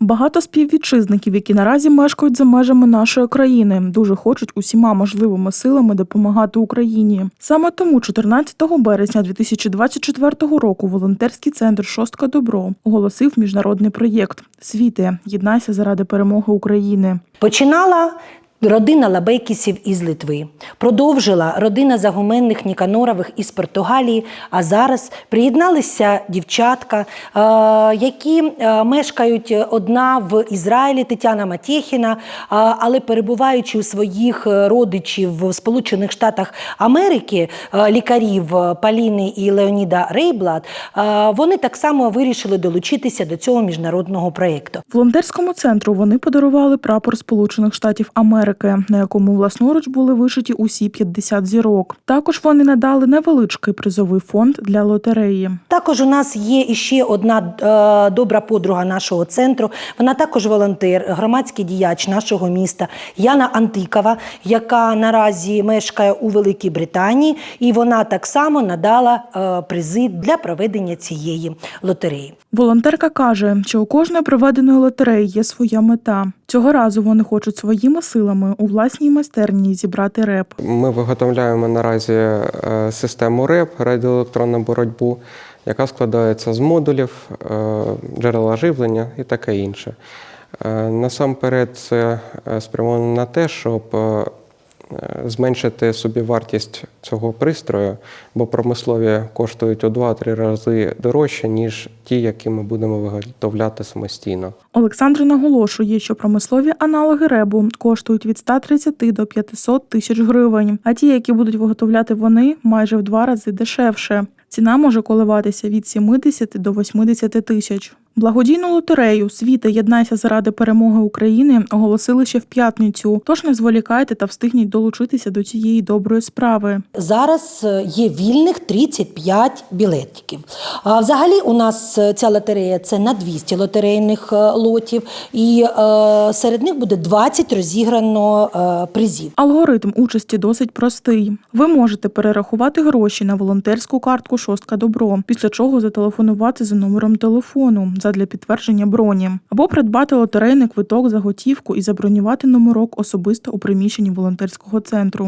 Багато співвітчизників, які наразі мешкають за межами нашої країни, дуже хочуть усіма можливими силами допомагати Україні. Саме тому 14 березня 2024 року волонтерський центр Шостка Добро оголосив міжнародний проєкт Світи єднайся заради перемоги України. Починала родина Лабекісів із Литви, продовжила родина загуменних Ніканорових із Португалії, а зараз приєдналися дівчатка, які мешкають одна в Ізраїлі, Тетяна Матєхіна, але перебуваючи у своїх е, родичів в Сполучених Штатах Америки, е, лікарів е, Паліни і Леоніда Рейблат, е, вони так само вирішили долучитися до цього міжнародного проєкту. Волонтерському центру вони подарували прапор Сполучених Штатів Америки, на якому власноруч були вишиті усі 50 зірок. Також вони надали невеличкий призовий фонд для лотереї. Також у нас є іще одна е, добра подруга нашого центру. Вона також волонтер, громадський діяч нашого міста Яна Антикова, яка наразі мешкає у Великій Британії, і вона так само надала е, призи для проведення цієї лотереї. Волонтерка каже, що у кожної проведеної лотереї є своя мета. Цього разу вони хочуть своїми силами у власній майстерні зібрати реп. Ми виготовляємо наразі е, систему РЕП радіоелектронну боротьбу, яка складається з модулів, е, джерела живлення і таке інше. Е, Насамперед, це спрямовано на те, щоб зменшити собівартість цього пристрою, бо промислові коштують у 2-3 рази дорожче, ніж ті, які ми будемо виготовляти самостійно. Олександр наголошує, що промислові аналоги ребу коштують від 130 до 500 тисяч гривень, а ті, які будуть виготовляти вони, майже в два рази дешевше. Ціна може коливатися від 70 до 80 тисяч. Благодійну лотерею Світа єднайся заради перемоги України оголосили ще в п'ятницю. Тож не зволікайте та встигніть долучитися до цієї доброї справи. Зараз е, є вільних 35 білетиків. А взагалі у нас е, ця лотерея це на 200 лотерейних е, лотів, і серед них буде 20 розіграно призів. Алгоритм участі досить простий. Ви можете перерахувати гроші на волонтерську картку Шостка Добро, після чого зателефонувати за номером телефону задля підтвердження броні, або придбати лотерейний квиток за готівку і забронювати номерок особисто у приміщенні волонтерського центру.